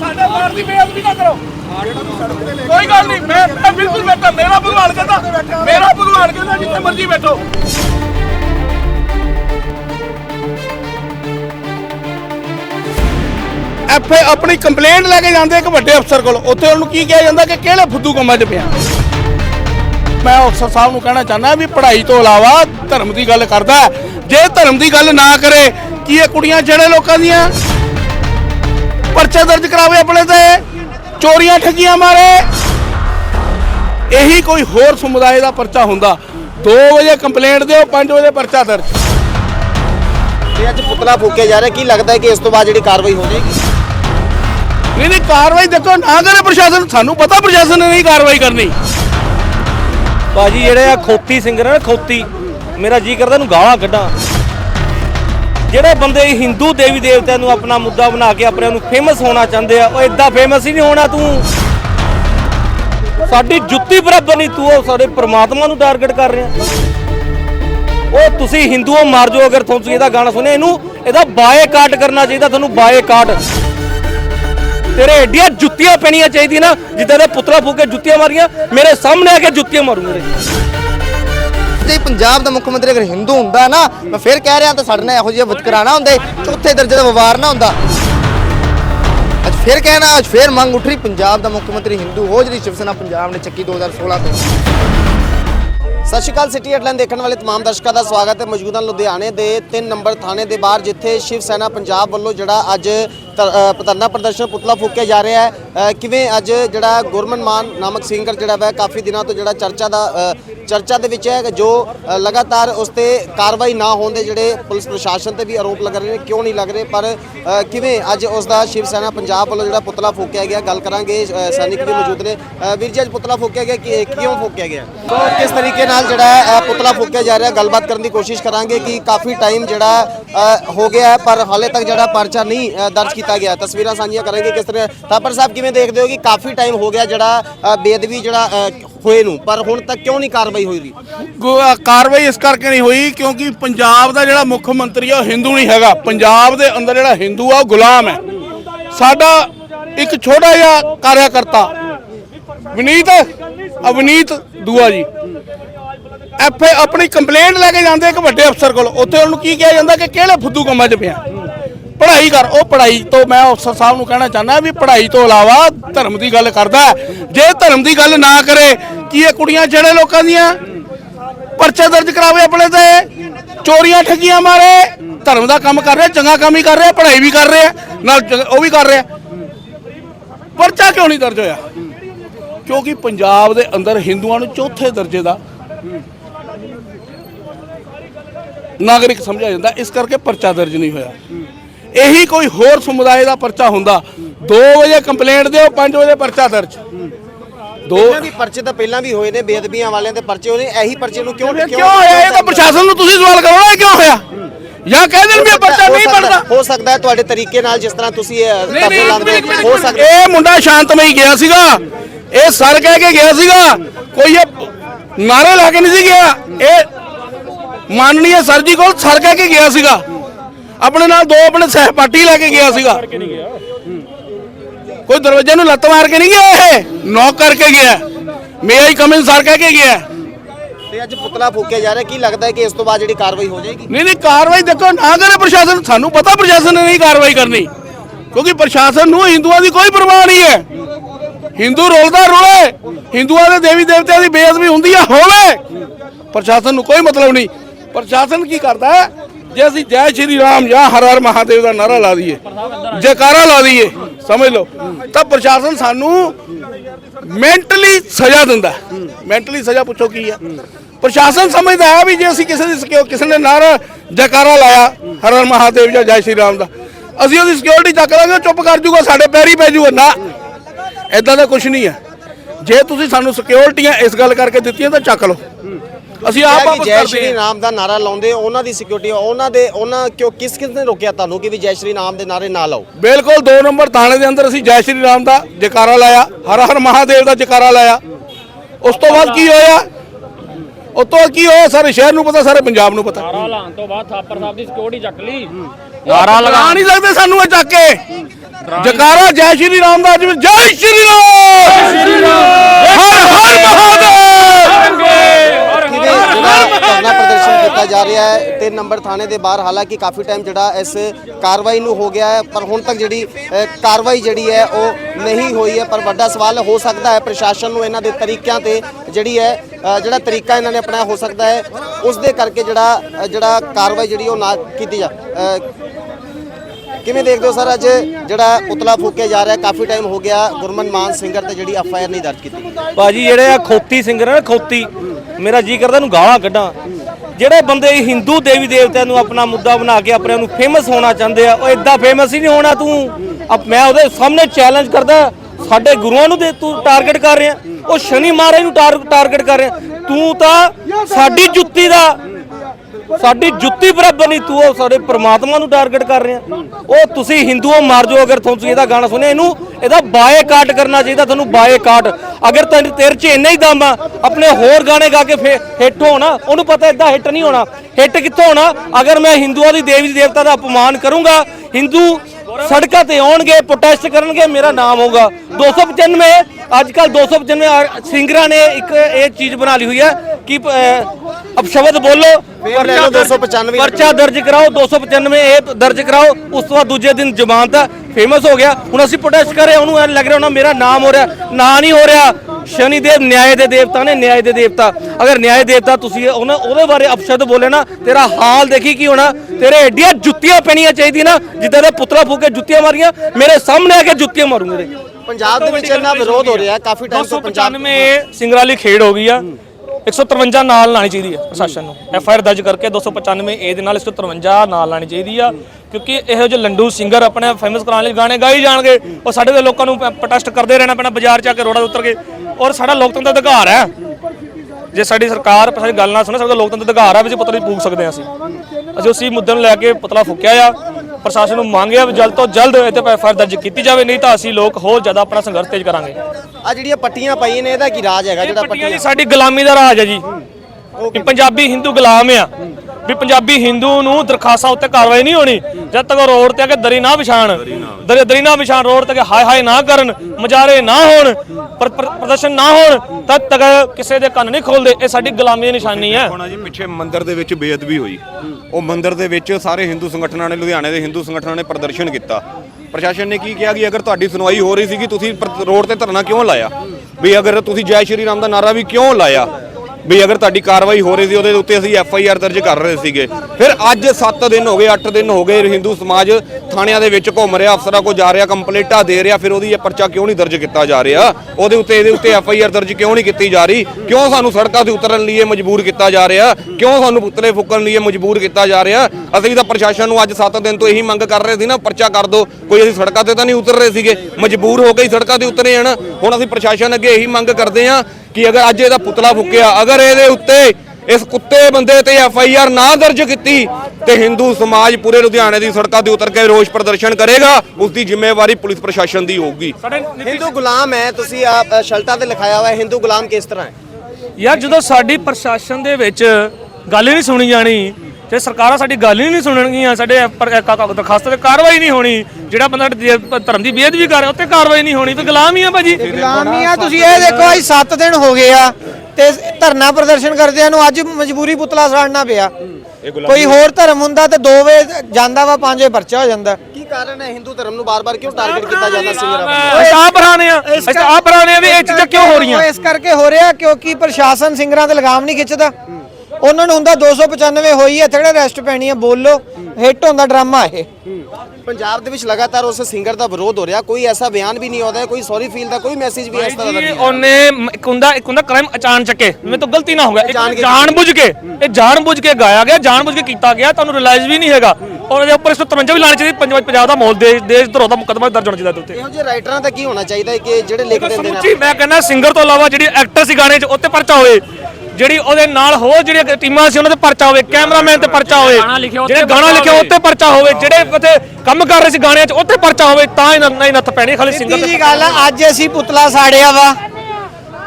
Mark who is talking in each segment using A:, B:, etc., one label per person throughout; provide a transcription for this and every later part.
A: ਸਾਡੇ ਬਾਰ ਦੀ ਬੇਅਦਬੀ ਨਾ ਕਰੋ। ਕੋਈ ਗੱਲ ਨਹੀਂ, ਮੈਂ ਮੈਂ ਬਿਲਕੁਲ ਬੈਠਾ, ਮੇਰਾ ਭਗਵਾਨ ਕਹਿੰਦਾ ਮੇਰਾ ਭਗਵਾਨ ਕਹਿੰਦਾ ਜਿੱਥੇ ਮਰਜ਼ੀ ਬੈਠੋ। ਐਫਏ ਆਪਣੀ ਕੰਪਲੇਂਟ ਲੈ ਕੇ ਜਾਂਦੇ ਇੱਕ ਵੱਡੇ ਅਫਸਰ ਕੋਲ। ਉੱਥੇ ਉਹਨੂੰ ਕੀ ਕਿਹਾ ਜਾਂਦਾ ਕਿ ਕਿਹੜੇ ਫੁੱਦੂ ਕੰਮਾਂ 'ਚ ਪਿਆ? ਮੈਂ ਅਫਸਰ ਸਾਹਿਬ ਨੂੰ ਕਹਿਣਾ ਚਾਹੁੰਦਾ ਵੀ ਪੜ੍ਹਾਈ ਤੋਂ ਇਲਾਵਾ ਧਰਮ ਦੀ ਗੱਲ ਕਰਦਾ ਜੇ ਧਰਮ ਦੀ ਗੱਲ ਨਾ ਕਰੇ, ਕੀ ਇਹ ਕੁੜੀਆਂ ਜਿਹੜੇ ਲੋਕਾਂ ਦੀਆਂ? ਪਰਚਾ ਦਰਜ ਕਰਾਵੇ ਆਪਣੇ ਤੇ। ਚੋਰੀਆਂ ਠੱਗੀਆਂ ਮਾਰੇ। ਇਹੀ ਕੋਈ ਹੋਰ ਸਮੁਦਾਇ ਦਾ ਪਰਚਾ ਹੁੰਦਾ। 2 ਵਜੇ ਕੰਪਲੇਂਟ ਦਿਓ 5 ਵਜੇ ਪਰਚਾ ਦਰਜ।
B: ਤੇ ਅੱਜ ਪੁਤਲਾ ਫੂਕਿਆ ਜਾ ਰਿਹਾ। ਕੀ ਲੱਗਦਾ ਹੈ ਕਿ ਇਸ ਤੋਂ ਬਾਅਦ ਜਿਹੜੀ ਕਾਰਵਾਈ ਹੋ ਜਾਏਗੀ?
A: ਨਹੀਂ ਨਹੀਂ ਕਾਰਵਾਈ ਦੇਖੋ ਨਾ ਕਰੇ ਪ੍ਰਸ਼ਾਸਨ। ਸਾਨੂੰ ਪਤਾ ਪ੍ਰਸ਼ਾਸਨ ਨੇ ਨਹੀਂ ਕਾਰਵਾਈ ਕਰਨੀ।
C: ਬਾਜੀ ਜਿਹੜੇ ਆ ਖੋਤੀ ਸਿੰਗਰ ਆ ਨਾ ਖੋਤੀ ਮੇਰਾ ਜੀ ਕਰਦਾ ਇਹਨੂੰ ਗਾਲਾਂ ਕੱਢਾਂ। ਜਿਹੜੇ ਬੰਦੇ ਹਿੰਦੂ ਦੇਵੀ ਦੇਵਤਿਆਂ ਨੂੰ ਆਪਣਾ ਮੁੱਦਾ ਬਣਾ ਕੇ ਆਪਣੇ ਨੂੰ ਫੇਮਸ ਹੋਣਾ ਚਾਹੁੰਦੇ ਆ, ਉਹ ਇਦਾਂ ਫੇਮਸ ਹੀ ਨਹੀਂ ਹੋਣਾ ਤੂੰ। ਸਾਡੀ ਜੁੱਤੀ ਬਰਾਬਰ ਨਹੀਂ, ਤੂੰ ਉਹ ਸਾਡੇ ਪ੍ਰਮਾਤਮਾ ਨੂੰ ਟਾਰਗੇਟ ਕਰ ਰਿਹਾ। ਉਹ ਤੁਸੀਂ ਹਿੰਦੂਓ ਮਾਰ ਜੋ ਅਗਰ ਤੁਹਾਨੂੰ ਇਹਦਾ ਗਾਣਾ ਸੁਣਿਆ, ਇਹਨੂੰ ਇਹਦਾ ਬਾਏਕਾਟ ਕਰਨਾ ਚਾਹੀਦਾ, ਤੁਹਾਨੂੰ ਬਾਏਕਾਟ ਤੇਰੇ ਏਡੀਆਂ ਜੁੱਤੀਆਂ ਪੈਣੀਆਂ ਚਾਹੀਦੀਆਂ ਨਾ, ਜਿੱਦਾਂ ਦੇ ਪੁਤਲਾ ਫੂਕ ਕੇ ਜੁੱਤੀਆਂ ਮਾਰੀਆਂ, ਮੇਰੇ ਸਾਹਮਣੇ ਆ ਕੇ ਜੁੱਤੀਆਂ ਮਾਰੂ ਮੇਰੇ।
B: ਜੇ ਪੰਜਾਬ ਦਾ ਮੁੱਖ ਮੰਤਰੀ ਅਗਰ ਹਿੰਦੂ ਹੁੰਦਾ ਨਾ ਮੈਂ ਫਿਰ ਕਹਿ ਰਿਹਾ ਤਾਂ ਸਾਡੇ ਨਾਲ ਇਹੋ ਜਿਹਾ ਵਿਤਕਰਾਣਾ ਹੁੰਦਾ ਏ, ਚੌਥੇ ਦਰਜੇ ਦਾ ਵਵਾਰ ਨਾ ਹੁੰਦਾ ਅੱਜ ਫਿਰ ਕਹਿਣਾ ਅੱਜ ਫਿਰ ਮੰਗ ਉੱਠ ਰਹੀ ਪੰਜਾਬ ਦਾ ਮੁੱਖ ਮੰਤਰੀ ਹਿੰਦੂ ਹੋ ਜਿਹੜੀ ਸ਼ਿਵ ਸੈਨਾ ਪੰਜਾਬ ਨੇ ਚੱਕੀ 2016 ਤੋਂ ਸਤਿ ਸ਼੍ਰੀ ਅਕਾਲ ਸਿਟੀ ਹੈਡਲਾਈਨ ਦੇਖਣ ਵਾਲੇ तमाम ਦਰਸ਼ਕਾਂ ਦਾ ਸਵਾਗਤ ਹੈ ਮੌਜੂਦਾ ਲੁਧਿਆਣੇ ਦੇ 3 ਨੰਬਰ ਥਾਣੇ ਦੇ ਬਾਹਰ ਜਿੱਥੇ ਸ਼ਿਵ ਸੈਨਾ ਪੰਜਾਬ ਵੱਲੋਂ ਜਿਹੜਾ ਅੱਜ ਤ- ਅ, ਧਰਨਾ ਪ੍ਰਦਰਸ਼ਨ ਪੁਤਲਾ ਫੂਕਿਆ ਜਾ ਰਿਹਾ ਹੈ। ਕਿਵੇਂ ਅੱਜ ਜਿਹੜਾ ਗੁਰਮਨ ਮਾਨ ਨਾਮਕ ਸਿੰਗਰ ਜਿਹੜਾ ਵਾ, ਕਾਫੀ ਦਿਨਾਂ ਤੋਂ ਜਿਹੜਾ ਚਰਚਾ ਦਾ ਚਰਚਾ ਦੇ ਵਿੱਚ ਹੈ ਜੋ ਲਗਾਤਾਰ ਉਸ ਤੇ ਕਾਰਵਾਈ ਨਾ ਹੋਣ ਦੇ ਜਿਹੜੇ ਪੁਲਿਸ ਪ੍ਰਸ਼ਾਸਨ ਤੇ ਵੀ ਆਰੋਪ ਲੱਗ ਰਹੇ ਨੇ, ਕਿਉਂ ਨਹੀਂ ਲੱਗ ਰਹੇ? ਪਰ ਕਿਵੇਂ ਅੱਜ ਉਸ ਦਾ ਸ਼ਿਵ ਸੈਨਾ ਪੰਜਾਬ ਵੱਲੋਂ ਜਿਹੜਾ ਪੁਤਲਾ ਫੂਕਿਆ ਗਿਆ, ਗੱਲ ਕਰਾਂਗੇ ਸੈਨਿਕ ਵੀ ਮੌਜੂਦ ਨੇ। ਵੀਰ ਜੀ, ਅੱਜ ਪੁਤਲਾ ਫੂਕਿਆ ਗਿਆ, ਕਿ, ਕਿਉਂ ਫੂਕਿਆ ਗਿਆ? ਕਿਸ ਤਰੀਕੇ ਨਾਲ ਜਿਹੜਾ ਪੁਤਲਾ ਫੂਕਿਆ ਜਾ ਰਿਹਾ, ਗੱਲਬਾਤ ਕਰਨ ਦੀ ਕੋਸ਼ਿਸ਼ ਕਰਾਂਗੇ ਕਿ ਕਾਫੀ ਟਾਈਮ ਜਿਹੜਾ ਹੋ ਗਿਆ ਹੈ, ਪਰ ਹਾਲੇ ਤੱਕ ਜਿਹੜਾ ਪਰਚਾ ਨਹੀਂ ਦਰਜ ਕੀਤਾ ਕੀਤਾ ਗਿਆ। ਤਸਵੀਰਾਂ ਸਾਂਝੀਆਂ ਕਰਾਂਗੇ ਕਿਸ ਤਰ੍ਹਾਂ ਥਾਪਰ ਸਾਹਿਬ ਕਿਵੇਂ ਦੇਖਦੇ ਹੋ ਕਿ ਕਾਫੀ ਟਾਈਮ ਹੋ ਗਿਆ ਜਿਹੜਾ ਅ, ਬੇਅਦਬੀ ਜਿਹੜਾ ਅ, ਹੋਏ ਨੂੰ। ਪਰ ਹੁਣ ਤੱਕ ਕਿਉਂ ਨਹੀਂ ਕਾਰਵਾਈ ਹੋਈ ਰਹੀ?
A: ਗੋ- ਅ, ਕਾਰਵਾਈ ਇਸ ਕਰਕੇ ਨਹੀਂ ਹੋਈ ਕਿਉਂਕਿ ਪੰਜਾਬ ਦਾ ਜਿਹੜਾ ਮੁੱਖ ਮੰਤਰੀ ਆ ਉਹ ਹਿੰਦੂ ਨਹੀਂ ਹੈਗਾ। ਪੰਜਾਬ ਦੇ ਅੰਦਰ ਜਿਹੜਾ ਹਿੰਦੂ ਆ ਉਹ ਗੁਲਾਮ ਹੈ। ਸਾਡਾ ਇੱਕ ਛੋਟਾ ਜਿਹਾ ਕਾਰਿਆਕਰਤਾ ਵਿਨੀਤ ਅਵਨੀਤ ਦੂਆ ਜੀ ਐਫਏ ਆਪਣੀ ਕੰਪਲੇਂਟ ਲੈ ਕੇ ਜਾਂਦੇ ਇੱਕ ਵੱਡੇ ਅਫਸਰ ਕੋਲ। ਉੱਥੇ ਉਹਨੂੰ ਕੀ ਕਿਹਾ ਜਾਂਦਾ ਕਿ ਕਿਹੜੇ ਫੁੱਦੂ ਕੰਮਾਂ 'ਚ ਪਿਆ? ਪੜ੍ਹਾਈ ਕਰ, ਉਹ ਪੜ੍ਹਾਈ ਤੋਂ ਮੈਂ ਅਫਸਰ ਸਾਹਿਬ ਨੂੰ ਕਹਿਣਾ ਚਾਹੁੰਦਾ ਵੀ ਪੜ੍ਹਾਈ ਤੋਂ ਇਲਾਵਾ ਧਰਮ ਦੀ ਗੱਲ ਕਰਦਾ ਜੇ ਧਰਮ ਦੀ ਗੱਲ ਨਾ ਕਰੇ, ਕੀ ਇਹ ਕੁੜੀਆਂ ਜਿਹੜੇ ਲੋਕਾਂ ਦੀਆਂ ਪਰਚਾ ਦਰਜ ਕਰਾਵੇ ਆਪਣੇ ਤੇ? ਚੋਰੀਆਂ ਠੱਗੀਆਂ ਮਾਰੇ, ਧਰਮ ਦਾ ਕੰਮ ਕਰ ਰਿਹਾ, ਚੰਗਾ ਕੰਮ ਹੀ ਕਰ ਰਿਹਾ, ਪੜ੍ਹਾਈ ਵੀ ਕਰ ਰਿਹਾ, ਨਾਲ ਉਹ ਵੀ ਕਰ ਰਿਹਾ। ਪਰਚਾ ਕਿਉਂ ਨਹੀਂ ਦਰਜ ਹੋਇਆ? ਕਿਉਂਕਿ ਪੰਜਾਬ ਦੇ ਅੰਦਰ ਹਿੰਦੂਆਂ ਨੂੰ ਚੌਥੇ ਦਰਜੇ ਦਾ ਨਾਗਰਿਕ ਸਮਝਿਆ ਜਾਂਦਾ, ਇਸ ਕਰਕੇ ਪਰਚਾ ਦਰਜ ਨਹੀਂ ਹੋਇਆ। ਇਹੀ ਕੋਈ ਹੋਰ ਸਮੁਦਾਇ ਦਾ ਪਰਚਾ ਹੁੰਦਾ। 2 ਵਜੇ ਕੰਪਲੇਂਟ ਦਿਓ 5 ਵਜੇ ਪਰਚਾ ਦਰਜ। ਦੋ
B: ਵੀ ਪਰਚੇ ਤਾਂ ਪਹਿਲਾਂ ਵੀ ਹੋਏ ਨੇ ਬੇਅਦਬੀਆਂ ਵਾਲਿਆਂ ਦੇ ਪਰਚੇ ਹੋਏ ਨੇ ਇਹੀ ਪਰਚੇ ਨੂੰ ਕਿਉਂ
A: ਕਿਉਂ ਹੋਇਆ? ਇਹ ਤਾਂ ਪ੍ਰਸ਼ਾਸਨ ਨੂੰ ਤੁਸੀਂ ਸਵਾਲ ਕਰੋ ਨਾ ਕਿਉਂ ਹੋਇਆ? ਜਾਂ ਕਹਿ ਦੇਣ ਵੀ ਪਰਚਾ ਨਹੀਂ ਬਣਦਾ।
B: ਹੋ ਸਕਦਾ ਹੈ ਤੁਹਾਡੇ ਤਰੀਕੇ ਨਾਲ ਜਿਸ ਤਰ੍ਹਾਂ ਤੁਸੀਂ
A: ਨਹੀਂ
B: ਲਾਉਂਦੇ ਹੋ। ਸਕਦਾ
A: ਇਹ ਮੁੰਡਾ ਸ਼ਾਂਤਮਈ ਗਿਆ ਸੀਗਾ। ਇਹ ਸਰ ਕਹਿ ਕੇ ਗਿਆ ਸੀਗਾ। ਕੋਈ ਇਹ ਨਾਰੇ ਲਾ ਕੇ ਨਹੀਂ ਸੀ ਗਿਆ। ਇਹ ਮਾਨਨੀय ਸਰ ਜੀ ਕੋਲ ਸਰ ਕਹਿ ਕੇ ਗਿਆ ਸੀਗਾ। ਆਪਣੇ ਨਾਲ ਦੋ ਆਪਣੇ ਸਹਿਪਾਠੀ ਲੈ ਕੇ ਗਿਆ ਸੀਗਾ। ਕੋਈ ਦਰਵਾਜ਼ੇ ਨੂੰ ਲੱਤ ਮਾਰ ਕੇ ਨਹੀਂ ਗਿਆ ਇਹ? ਨੌਕ ਕਰਕੇ ਗਿਆ। ਮੇ ਆਈ ਕਮਿੰਗ ਸਰ ਕਹਿ ਕੇ ਗਿਆ।
B: ਤੇ ਅੱਜ ਪੁਤਲਾ ਫੂਕਿਆ ਜਾ ਰਿਹਾ ਕੀ ਲੱਗਦਾ ਹੈ ਕਿ ਇਸ ਤੋਂ ਬਾਅਦ ਜਿਹੜੀ ਕਾਰਵਾਈ ਹੋ ਜਾਏਗੀ?
A: ਨਹੀਂ ਨਹੀਂ ਕਾਰਵਾਈ ਦੇਖੋ ਨਾ ਕਰੇ ਪ੍ਰਸ਼ਾਸਨ ਸਾਨੂੰ ਪਤਾ ਪ੍ਰਸ਼ਾਸਨ ਨੇ ਨਹੀਂ ਕਾਰਵਾਈ ਕਰਨੀ। ਕਿਉਂਕਿ ਪ੍ਰਸ਼ਾਸਨ ਨੂੰ ਹਿੰਦੂਆਂ ਦੀ ਕੋਈ ਪਰਵਾਹ ਨਹੀਂ ਹੈ। ਹਿੰਦੂ ਰੋਲਦਾ ਰੋਲੇ ਹਿੰਦੂਆਂ ਦੇ ਦੇਵੀ ਦੇਵਤਿਆਂ ਦੀ ਬੇਅਦਬੀ ਹੁੰਦੀ ਆ ਹੋਵੇ ਪ੍ਰਸ਼ਾਸਨ ਨੂੰ ਕੋਈ ਮਤਲਬ ਨਹੀਂ। ਪ੍ਰਸ਼ਾਸਨ ਕੀ ਕਰਦਾ ਹੈ? ਜੇ ਅਸੀਂ ਜੈ ਸ਼੍ਰੀ ਰਾਮ ਜਾਂ ਹਰ ਹਰ ਮਹਾਦੇਵ ਦਾ ਨਾਰਾ ਲਾ ਦਈਏ, ਜੈਕਾਰਾ ਲਾ ਦਈਏ, ਸਮਝ ਲਓ, ਤਾਂ ਪ੍ਰਸ਼ਾਸਨ ਸਾਨੂੰ ਮੈਂਟਲੀ ਸਜ਼ਾ ਦਿੰਦਾ ਮੈਂਟਲੀ ਸਜ਼ਾ ਪੁੱਛੋ ਕੀ ਆ ਪ੍ਰਸ਼ਾਸਨ ਸਮਝਦਾ ਹੈ ਵੀ ਜੇ ਅਸੀਂ ਕਿਸੇ ਦੀ ਕਿਸੇ ਨੇ ਨਾਰਾ ਜੈਕਾਰਾ ਲਾਇਆ, ਹਰ ਹਰ ਮਹਾਦੇਵ ਜਾਂ ਜੈ ਸ਼੍ਰੀ ਰਾਮ ਦਾ, ਅਸੀਂ ਉਹਦੀ ਸਿਕਿਉਰਿਟੀ ਚੱਕ ਲਾਂਗੇ, ਚੁੱਪ ਕਰ ਜੂਗਾ, ਸਾਡੇ ਪੈਰੀ ਪੈ ਜੂਗਾ। ਨਾ ਐਦਾਂ ਦਾ ਕੁਝ ਨਹੀਂ ਹੈ। ਜੇ ਤੁਸੀਂ ਸਾਨੂੰ ਸਿਕਿਉਰਿਟੀਆਂ ਇਸ ਗੱਲ ਕਰਕੇ ਦਿੱਤੀਆਂ ਤਾਂ ਚੱਕ ਲਓ। ਅਸੀਂ ਆਪ ਵਾਪਸ
B: ਜੈ
A: ਕਰਦੇ
B: ਸ਼੍ਰੀ
A: ਹਾਂ।
B: ਰਾਮ ਦਾ ਨਾਰਾ ਲਾਉਂਦੇ ਉਹਨਾਂ ਦੀ ਸਿਕਿਉਰਿਟੀ ਉਹਨਾਂ ਦੇ ਉਹਨਾਂ ਕਿਉਂ ਕਿਸ ਕਿਸ ਨੇ ਰੋਕਿਆ ਤੁਹਾਨੂੰ ਕਿ ਵੀ ਜੈ ਸ਼੍ਰੀ ਰਾਮ ਦੇ ਨਾਰੇ ਨਾ ਲਾਓ?
A: ਬਿਲਕੁਲ 2 ਨੰਬਰ ਥਾਣੇ ਦੇ ਅੰਦਰ ਅਸੀਂ ਜੈ ਸ਼੍ਰੀ ਰਾਮ ਦਾ ਜੈਕਾਰਾ ਲਾਇਆ ਹਰ ਹਰ ਮਹਾਦੇਵ ਦਾ ਜੈਕਾਰਾ ਲਾਇਆ। ਉਸ ਤੋਂ ਬਾਅਦ ਕੀ ਹੋਇਆ? ਉਹ ਤੋਂ ਕੀ ਹੋ ਸਾਰੇ ਸ਼ਹਿਰ ਨੂੰ ਪਤਾ ਸਾਰੇ ਪੰਜਾਬ ਨੂੰ ਪਤਾ।
D: ਨਾਰਾ ਲਾਉਣ ਤੋਂ ਬਾਅਦ ਥਾਪਰ ਸਾਹਿਬ ਦੀ ਸਿਕਿਉਰਿਟੀ ਚੱਕ ਲਈ।
A: ਨਾਰਾ ਲਗਾ ਨਹੀਂ ਸਕਦੇ ਸਾਨੂੰ ਇਹ ਚੱਕ ਕੇ। ਜਕਾਰਾ ਜੈ ਸ਼੍ਰੀ ਰਾਮ ਦਾ ਅੱਜ ਵੀ ਜੈ ਸ਼੍ਰੀ ਰਾਮ! ਜੈ ਸ਼੍ਰੀ ਰਾਮ! ਹਰ ਹਰ ਮਹਾਦੇਵ!
B: ਧਰਨਾ ਪ੍ਰਦਰਸ਼ਨ ਕੀਤਾ ਜਾ ਰਿਹਾ ਹੈ 3 ਨੰਬਰ ਥਾਣੇ ਦੇ ਬਾਹਰ ਹਾਲਾਂਕਿ ਕਾਫੀ ਟਾਈਮ ਜਿਹੜਾ ਇਸ ਕਾਰਵਾਈ ਨੂੰ ਹੋ ਗਿਆ ਹੈ ਪਰ ਹੁਣ ਤੱਕ ਜਿਹੜੀ ਕਾਰਵਾਈ ਜਿਹੜੀ ਹੈ ਉਹ ਨਹੀਂ ਹੋਈ ਹੈ। ਪਰ ਵੱਡਾ ਸਵਾਲ ਹੋ ਸਕਦਾ ਹੈ ਪ੍ਰਸ਼ਾਸਨ ਨੂੰ ਇਹਨਾਂ ਦੇ ਤਰੀਕਿਆਂ ਤੇ ਜਿਹੜੀ ਹੈ ਜਿਹੜਾ ਤਰੀਕਾ ਇਹਨਾਂ ਨੇ ਅਪਣਾਇਆ ਹੋ ਸਕਦਾ ਹੈ ਉਸ ਦੇ ਕਰਕੇ ਜਿਹੜਾ ਜਿਹੜਾ ਕਾਰਵਾਈ ਜਿਹੜੀ ਉਹ ਨਾ ਕੀਤੀ ਜਾ ਕਿਵੇਂ ਦੇਖਦੇ ਹੋ ਸਰ ਅੱਜ ਜਿਹੜਾ ਪੁਤਲਾ ਫੂਕਿਆ ਜਾ ਰਿਹਾ ਕਾਫੀ ਟਾਈਮ ਹੋ ਗਿਆ ਗੁਰਮਨ ਮਾਨ ਸਿੰਗਰ ਤੇ ਜਿਹੜੀ ਐਫ ਆਈ ਆਰ ਨਹੀਂ ਦਰਜ ਕੀਤੀ।
C: ਬਾਜੀ ਜਿਹੜੇ ਆ ਖੋਤੀ ਸਿੰਗਰ ਆ ਖੋਤੀ ਮੇਰਾ ਜੀ ਕਰਦਾ ਇਹਨੂੰ ਗਾਲਾਂ ਕੱਢਾਂ। ਜਿਹੜੇ ਬੰਦੇ ਹਿੰਦੂ ਦੇਵੀ ਦੇਵਤਿਆਂ ਨੂੰ ਆਪਣਾ ਮੁੱਦਾ ਬਣਾ ਕੇ ਆਪਣੇ ਨੂੰ ਫੇਮਸ ਹੋਣਾ ਚਾਹੁੰਦੇ ਆ, ਉਹ ਇਦਾਂ ਫੇਮਸ ਹੀ ਨਹੀਂ ਹੋਣਾ ਤੂੰ। ਮੈਂ ਉਹਦੇ ਸਾਹਮਣੇ ਚੈਲੰਜ ਕਰਦਾ, ਸਾਡੇ ਗੁਰੂਆਂ ਨੂੰ ਤੂੰ ਟਾਰਗੇਟ ਕਰ ਰਿਹਾ। ਉਹ ਸ਼ਨੀ ਮਹਾਰਾਜ ਨੂੰ ਟਾਰਗੇਟ ਕਰ ਰਿਹਾ। ਤੂੰ ਤਾਂ ਸਾਡੀ ਜੁੱਤੀ ਦਾ ਸਾਡੀ ਜੁੱਤੀ ਬਰਾਬਰ ਨਹੀਂ ਤੂੰ ਉਹ ਸਾਡੇ ਪ੍ਰਮਾਤਮਾ ਨੂੰ ਟਾਰਗੇਟ ਕਰ ਰਿਹਾ। ਉਹ ਤੁਸੀਂ ਹਿੰਦੂਓ ਮਾਰ ਜੋ ਅਗਰ ਤੁਸੀਂ ਇਹਦਾ ਗਾਣਾ ਸੁਣਿਆ, ਇਹਨੂੰ ਇਹਦਾ ਬਾਏਕਾਟ ਕਰਨਾ ਚਾਹੀਦਾ, ਤੁਹਾਨੂੰ ਬਾਏਕਾਟ ਅਗਰ ਤੈਨੂੰ ਤੇਰੇ 'ਚ ਇੰਨਾ ਹੀ ਦਮ ਆ, ਆਪਣੇ ਹੋਰ ਗਾਣੇ ਗਾ ਕੇ ਹਿੱਟ ਹੋਣਾ, ਉਹਨੂੰ ਪਤਾ ਇਦਾਂ ਹਿੱਟ ਨਹੀਂ ਹੋਣਾ। ਹਿੱਟ ਕਿੱਥੋਂ ਹੋਣਾ? ਅਗਰ ਮੈਂ ਹਿੰਦੂਆਂ ਦੀ ਦੇਵੀ ਦੇਵਤਾ ਦਾ ਅਪਮਾਨ ਕਰੂੰਗਾ, ਹਿੰਦੂ ਸੜਕਾਂ ਤੇ ਆਉਣਗੇ ਪ੍ਰੋਟੈਸਟ ਕਰਨਗੇ, ਮੇਰਾ ਨਾਮ ਹੋਊਗਾ। 295 ਅੱਜ ਕੱਲ 295 ਆ- ਸਿੰਗਰਾਂ ਨੇ ਇੱਕ ਇਹ ਚੀਜ਼ ਬਣਾ ਲਈ ਹੋਈ ਹੈ ਕਿ ਅਪਸ਼ਬਦ ਬੋਲੋ।
B: ਫੇਰ ਲੈ ਲਓ 295
C: ਪਰਚਾ ਦਰਜ ਕਰਾਓ 295 ਇਹ ਦਰਜ ਕਰਾਓ। ਉਸ ਤੋਂ ਬਾਅਦ ਦੂਜੇ ਦਿਨ ਜ਼ਮਾਨਤ ਫੇਮਸ ਹੋ ਗਿਆ। ਹੁਣ ਅਸੀਂ ਪ੍ਰੋਟੈਸਟ ਕਰ ਰਹੇ ਉਹਨੂੰ ਐਂ ਲੱਗ ਰਿਹਾ ਉਹਨਾਂ ਮੇਰਾ ਨਾਮ ਹੋ ਰਿਹਾ। ਨਾ ਨਹੀਂ ਹੋ ਰਿਹਾ। ਸ਼ਨੀ ਦੇਵ ਨਿਆਂ ਦੇ ਦੇਵਤਾ ਨੇ ਨਿਆਂ ਦੇ ਦੇਵਤਾ। ਅਗਰ ਨਿਆਂ ਦੇਵਤਾ ਤੁਸੀਂ ਉਹਨਾਂ ਉਹਦੇ ਬਾਰੇ ਅਪਸ਼ਬਦ ਬੋਲੇ ਨਾ ਤੇਰਾ ਹਾਲ ਦੇਖੀ ਕੀ ਹੋਣਾ? ਤੇਰੇ ਏਡੀਆਂ ਜੁੱਤੀਆਂ ਪੈਣੀਆਂ ਚਾਹੀਦੀਆਂ ਨਾ ਜਿੱਦਾਂ ਦੇ ਪੁਤਲਾ ਫੂਕੇ ਜੁੱਤੀਆਂ ਮਾਰੀਆਂ ਮੇਰੇ ਸਾਹਮਣੇ ਆ ਕੇ ਜੁੱਤੀਆਂ ਮਾਰੂੰਗੇ।
B: ਪੰਜਾਬ ਦੇ ਵਿੱਚ ਇੰਨਾ ਵਿਰੋਧ ਹੋ ਰਿਹਾ ਹੈ ਕਾਫੀ ਟਾਈਮ ਤੋਂ ਪੰਜਾਬ
D: 295 ਸਿੰਗਰਾਂ ਲਈ ਖੇਡ ਹੋ ਗਈ ਆ। 153 ਨਾਲ ਲਾਣੀ ਚਾਹੀਦੀ ਹੈ ਪ੍ਰਸ਼ਾਸਨ ਨੂੰ। ਐਫ ਆਈ ਆਰ ਦਰਜ ਕਰਕੇ 295 ਏ ਦੇ ਨਾਲ 153 ਨਾਲ ਲਾਣੀ ਚਾਹੀਦੀ ਆ, ਕਿਉਂਕਿ ਇਹੋ ਜਿਹੇ ਲੰਡੂ ਸਿੰਗਰ ਆਪਣੇ ਫੇਮਸ ਕਰਾਉਣ ਲਈ ਗਾਣੇ ਗਾਈ ਜਾਣਗੇ। ਔਰ ਸਾਡੇ ਦੇ ਲੋਕਾਂ ਨੂੰ ਪ੍ਰੋਟੈਸਟ ਕਰਦੇ ਰਹਿਣਾ ਪੈਣਾ, ਬਾਜ਼ਾਰ ਚ ਆ ਕੇ ਰੋਡਾਂ ਤੇ ਉਤਰ ਕੇ ਔਰ ਸਾਡਾ ਲੋਕਤੰਤਰ ਦਾ ਅਧਿਕਾਰ ਹੈ। ਜੇ ਸਾਡੀ ਸਰਕਾਰ, ਸਾਡੀ ਗੱਲ ਨਾ ਸੁਣੇ, ਸਾਡਾ ਲੋਕਤੰਤਰ ਦਾ ਅਧਿਕਾਰ ਹੈ ਵੀ ਅਸੀਂ ਪਤਲਾ ਫੂਕ ਸਕਦੇ ਹਾਂ ਅਸੀਂ। ਅਸੀਂ ਉਸੇ ਮੁੱਦੇ ਨੂੰ ਲੈ ਕੇ ਪਤਲਾ ਫੂਕਿਆ ਆ। ਪ੍ਰਸ਼ਾਸਨ ਨੂੰ ਮੰਗਿਆ ਵੀ ਜਲਦ ਤੋਂ ਜਲਦ ਇਹ ਤੇ ਐਫ ਆਈ ਆਰ ਦਰਜ ਕੀਤੀ ਜਾਵੇ ਨਹੀਂ ਤਾਂ ਅਸੀਂ ਲੋਕ ਹੋਰ ਜ਼ਿਆਦਾ ਆਪਣਾ ਸੰਘਰਸ਼ ਤੇਜ਼ ਕਰਾਂਗੇ।
B: ਆ ਜਿਹੜੀਆਂ ਪੱਟੀਆਂ ਪਾਈਆਂ ਨੇ ਇਹਦਾ ਕੀ ਰਾਜ ਹੈਗਾ ਜਿਹੜਾ
D: ਪੱਟੀਆਂ
B: ਪੱਟੀਆਂ
D: ਜੀ ਸਾਡੀ ਗੁਲਾਮੀ ਦਾ ਰਾਜ ਹੈ ਜੀ। ਕਿ ਪੰਜਾਬੀ ਹਿੰਦੂ ਗੁਲਾਮ ਆ। ਵੀ ਪੰਜਾਬੀ ਹਿੰਦੂ ਨੂੰ ਦਰਖਾਸਤਾਂ ਉੱਤੇ ਕਾਰਵਾਈ ਨਹੀਂ ਹੋਣੀ, ਜਦ ਤੱਕ ਉਹ ਰੋਡ ਤੇ ਆ ਕੇ ਦਰੀ ਨਾ ਵਿਛਾਣ, ਦਰੀ ਨਾ ਵਿਛਾਣ, ਰੋਡ ਤੇ ਹਾਏ ਹਾਏ ਨਾ ਕਰਨ, ਮਜਾਰੇ ਨਾ ਹੋਣ ਪ੍ਰਦਰਸ਼ਨ ਨਾ ਹੋਣ, ਤਦ ਤੱਕ ਕਿਸੇ ਦੇ ਕੰਨ ਨਹੀਂ ਖੋਲਦੇ, ਇਹ ਸਾਡੀ ਗੁਲਾਮੀ ਦੀ ਨਿਸ਼ਾਨੀ ਹੈ।
E: ਹੁਣ ਜੀ, ਪਿੱਛੇ ਮੰਦਿਰ ਦੇ ਵਿੱਚ ਬੇਅਦਬੀ ਹੋਈ। ਉਹ ਮੰਦਿਰ ਦੇ ਵਿੱਚ ਸਾਰੇ ਹਿੰਦੂ ਸੰਗਠਨਾਂ ਨੇ, ਲੁਧਿਆਣੇ ਦੇ ਹਿੰਦੂ ਸੰਗਠਨਾਂ ਨੇ ਪ੍ਰਦਰਸ਼ਨ ਕੀਤਾ। ਪ੍ਰਸ਼ਾਸਨ ਨੇ ਕੀ ਕਿਹਾ ਕਿ ਅਗਰ ਤੁਹਾਡੀ ਸੁਣਵਾਈ ਹੋ ਰਹੀ ਸੀਗੀ, ਤੁਸੀਂ ਰੋਡ ਤੇ ਧਰਨਾ ਕਿਉਂ ਲਾਇਆ? ਵੀ ਅਗਰ ਤੁਸੀਂ ਜੈ ਸ਼੍ਰੀ ਰਾਮ ਦਾ ਨਾਰਾ ਵੀ ਕਿਉਂ ਲਾਇਆ? ਵੀ ਅਗਰ ਤੁਹਾਡੀ ਕਾਰਵਾਈ ਹੋ ਰਹੀ ਸੀ, ਉਹਦੇ ਉੱਤੇ ਅਸੀਂ ਐਫ ਆਈ ਆਰ ਦਰਜ ਕਰ ਰਹੇ ਸੀਗੇ। ਫਿਰ ਅੱਜ 7 ਦਿਨ ਹੋ ਗਏ 8 ਦਿਨ ਹੋ ਗਏ, ਹਿੰਦੂ ਸਮਾਜ ਥਾਣਿਆਂ ਦੇ ਵਿੱਚ ਘੁੰਮ ਰਿਹਾ, ਅਫਸਰਾਂ ਕੋ ਜਾ ਰਿਹਾ, ਕੰਪਲੇਂਟਾਂ ਦੇ ਰਿਹਾ, ਫਿਰ ਉਹਦੀ ਇਹ ਪਰਚਾ ਕਿਉਂ ਨਹੀਂ ਦਰਜ ਕੀਤਾ ਜਾ ਰਿਹਾ? ਉਹਦੇ ਉੱਤੇ, ਇਹਦੇ ਉੱਤੇ ਐਫ ਆਈ ਆਰ ਦਰਜ ਕਿਉਂ ਨਹੀਂ ਕੀਤੀ ਜਾ ਰਹੀ? ਕਿਉਂ ਸਾਨੂੰ ਸੜਕਾਂ ਤੇ ਉਤਰਨ ਲਈ ਮਜਬੂਰ ਕੀਤਾ ਜਾ ਰਿਹਾ? ਕਿਉਂ ਸਾਨੂੰ ਪੁਤਲੇ ਫੁੱਕਣ ਲਈ ਮਜਬੂਰ ਕੀਤਾ ਜਾ ਰਿਹਾ? ਅਸੀਂ ਤਾਂ ਪ੍ਰਸ਼ਾਸਨ ਨੂੰ ਅੱਜ 7 ਦਿਨ ਤੋਂ ਇਹੀ ਮੰਗ ਕਰ ਰਹੇ ਸੀ ਨਾ, ਪਰਚਾ ਕਰ ਦਿਓ ਕੋਈ ਅਸੀਂ ਸੜਕਾਂ ਤੇ ਤਾਂ ਨਹੀਂ ਉਤਰ ਰਹੇ ਸੀਗੇ। ਮਜਬੂਰ ਹੋ ਕੇ ਸੜਕਾਂ ਤੇ ਉਤਰੇ ਹਨ। ਹੁਣ ਅਸੀਂ ਪ੍ਰਸ਼ਾਸਨ ਅੱਗੇ ਇਹੀ ਮੰਗ ਕਰਦੇ ਹਾਂ ਕਿ ਅਗਰ ਅੱਜ ਇਹਦਾ ਪੁਤਲਾ ਫੁੱਕਿਆ ਅਗਰ ਇਹਦੇ ਉੱਤੇ ਇਸ ਕੁੱਤੇ ਬੰਦੇ ਤੇ ਐਫ ਆਈ ਆਰ ਨਾ ਦਰਜ ਕੀਤੀ ਤੇ ਹਿੰਦੂ ਸਮਾਜ ਪੂਰੇ ਲੁਧਿਆਣੇ ਦੀ ਸੜਕਾਂ ਤੇ ਉਤਰ ਕੇ ਰੋਸ ਪ੍ਰਦਰਸ਼ਨ ਕਰੇਗਾ ਉਸ ਦੀ ਜ਼ਿੰਮੇਵਾਰੀ ਪੁਲਿਸ ਪ੍ਰਸ਼ਾਸਨ ਦੀ ਹੋਊਗੀ।
B: ਹਿੰਦੂ ਗੁਲਾਮ ਹੈ ਤੁਸੀਂ ਆ ਸ਼ਲਟਾਂ ਤੇ ਲਿਖਾਇਆ ਹੋਇਆ ਹੈ ਹਿੰਦੂ ਗੁਲਾਮ ਕਿਸ ਤਰ੍ਹਾਂ ਹੈ?
D: ਯਾਰ ਜਦੋਂ ਸਾਡੀ ਪ੍ਰਸ਼ਾਸਨ ਦੇ ਵਿੱਚ ਗੱਲ ਹੀ ਨਹੀਂ ਸੁਣੀ ਜਾਣੀ ਤੇ ਸਰਕਾਰਾਂ ਸਾਡੀ ਗੱਲ ਹੀ ਨਹੀਂ ਸੁਣਨਗੀਆਂ ਸਾਡੇ ਦਰਖਾਸਤ ਤੇ ਕਾਰਵਾਈ ਨਹੀਂ ਹੋਣੀ ਜਿਹੜਾ ਬੰਦਾ ਧਰਮ ਦੀ ਬੇਅਦਬੀ ਕਰ ਰਿਹਾ ਉੱਤੇ ਕਾਰਵਾਈ ਨਹੀਂ ਹੋਣੀ ਤੇ ਗੁਲਾਮ ਹੀ ਆ ਭਾਜੀ।
F: ਗੁਲਾਮੀ ਆ ਤੁਸੀਂ ਇਹ ਦੇਖੋ ਅੱਜ 7 ਦਿਨ ਹੋ ਗਏ ਆ ਤੇ ਧਰਨਾ ਪ੍ਰਦਰਸ਼ਨ ਕਰਦਿਆਂ ਨੂੰ ਅੱਜ ਮਜਬੂਰੀ ਪੁਤਲਾ ਸਾੜਨਾ ਪਿਆ। ਕੋਈ ਹੋਰ ਧਰਮ ਹੁੰਦਾ ਤੇ 2 ਵਜੇ ਜਾਂਦਾ ਵਾ 5 ਵਜੇ ਪਰਚਾ ਹੋ ਜਾਂਦਾ।
B: ਕੀ ਕਾਰਨ ਹੈ ਹਿੰਦੂ ਧਰਮ ਨੂੰ ਬਾਰ-ਬਾਰ ਕਿਉਂ ਟਾਰਗੇਟ ਕੀਤਾ ਜਾਂਦਾ ਸਿੰਗਰਾਂ
D: ਅਸੀਂ ਆਪ ਬਰਾਨੇ ਆ ਅਸੀਂ ਆਪ ਬਰਾਨੇ ਆ ਵੀ ਇਹ ਚੀਜ਼ਾਂ ਕਿਉਂ ਹੋ ਰਹੀਆਂ?
F: ਇਸ ਕਰਕੇ ਹੋ ਰਿਹਾ ਕਿਉਂਕਿ ਪ੍ਰਸ਼ਾਸਨ ਸਿੰਗਰਾਂ ਤੇ ਲਗਾਮ ਨਹੀਂ ਖਿੱਚਦਾ। ਉਹਨਾਂ ਨੂੰ ਹੁੰਦਾ 295 ਹੋਈ ਹੈ ਥੋੜਾ ਰੈਸਟ ਪੈਣੀ ਹੈ ਬੋਲੋ। ਹਿੱਟ ਹੁੰਦਾ ਡਰਾਮਾ ਇਹ।
B: ਪੰਜਾਬ ਦੇ ਵਿੱਚ ਲਗਾਤਾਰ ਉਸ ਸਿੰਗਰ ਦਾ ਵਿਰੋਧ ਹੋ ਰਿਹਾ ਕੋਈ ਐਸਾ ਬਿਆਨ ਵੀ ਨਹੀਂ ਆਉਂਦਾ ਕੋਈ ਸੌਰੀ ਫੀਲ ਦਾ ਕੋਈ ਮੈਸੇਜ ਵੀ ਇਸ ਤਰ੍ਹਾਂ ਦਾ ਨਹੀਂ।
D: ਉਹਨੇ ਮ- ਇੱਕ ਹੁੰਦਾ ਇੱਕ ਹੁੰਦਾ ਕ੍ਰਾਈਮ ਅਚਾਨਕ ਕੇ ਮੇਰੇ ਤੋਂ ਗਲਤੀ ਨਾ ਹੋ ਗਿਆ।
B: ਜਾਣ
D: ਇਹ
B: ਕੇ
D: ਜਾਣਬੁੱਝ ਕੇ ਇਹ ਜਾਣਬੁੱਝ ਕੇ ਗਾਇਆ ਗਿਆ ਜਾਣਬੁੱਝ ਕੇ ਕੀਤਾ ਗਿਆ ਤੁਹਾਨੂੰ ਰਿਅਲਾਈਜ਼ ਵੀ ਨਹੀਂ ਹੈਗਾ। ਔਰ ਇਹਦੇ ਉੱਪਰ 153 ਵੀ ਲਾਣੀ ਚਾਹੀਦੀ ਪੰਜਾਬ ਪੰਜਾਬ ਦਾ ਮਾਹੌਲ ਦੇਸ਼ ਦੇਸ਼ ਧਰੋਂ ਦਾ ਮੁਕੱਦਮਾ ਦਰਜ ਹੋਣਾ ਚਾਹੀਦਾ ਉੱਤੇ।
B: ਇਹੋ ਜਿਹੇ ਰਾਈਟਰਾਂ ਦਾ ਕੀ ਹੋਣਾ ਚਾਹੀਦਾ ਕਿ ਜਿਹੜੇ ਲਿਖ ਦਿੰਦੇ ਨੇ
D: ਸਮੁੱਚੀ ਮੈਂ ਕਹਿੰਦਾ ਸਿੰਗਰ ਤੋਂ ਇਲਾਵਾ ਜਿਹੜੀ ਐਕਟਰ ਸੀ ਗਾਣੇ 'ਚ ਉੱਤੇ ਪਰਚਾ ਹੋਵੇ ਜਿਹੜੀ ਉਹਦੇ ਨਾਲ ਹੋਰ ਜਿਹੜੀਆਂ ਟੀਮਾਂ ਸੀ ਉਹਨਾਂ ਤੇ ਪਰਚਾ ਹੋਵੇ ਕੈਮਰਾਮੈਨ ਤੇ ਪਰਚਾ ਹੋਵੇ ਜਿਹੜੇ ਗਾਣਾ ਲਿਖਿਆ ਉੱਤੇ ਪਰਚਾ ਹੋਵੇ ਜਿਹੜੇ ਉੱਤੇ ਕੰਮ ਕਰ ਰਹੇ ਸੀ ਗਾਣਿਆਂ 'ਚ ਉੱਤੇ ਪਰਚਾ ਹੋਵੇ ਤਾਂ ਹੀ ਨ- ਨਹੀਂ ਨੱਥ ਪੈਣੀ ਖਾਲੀ ਸਿੰਗਰ
F: ਜੀ ਗੱਲ ਆ ਅੱਜ ਅਸੀਂ ਪੁਤਲਾ ਸਾੜਿਆ ਵਾ।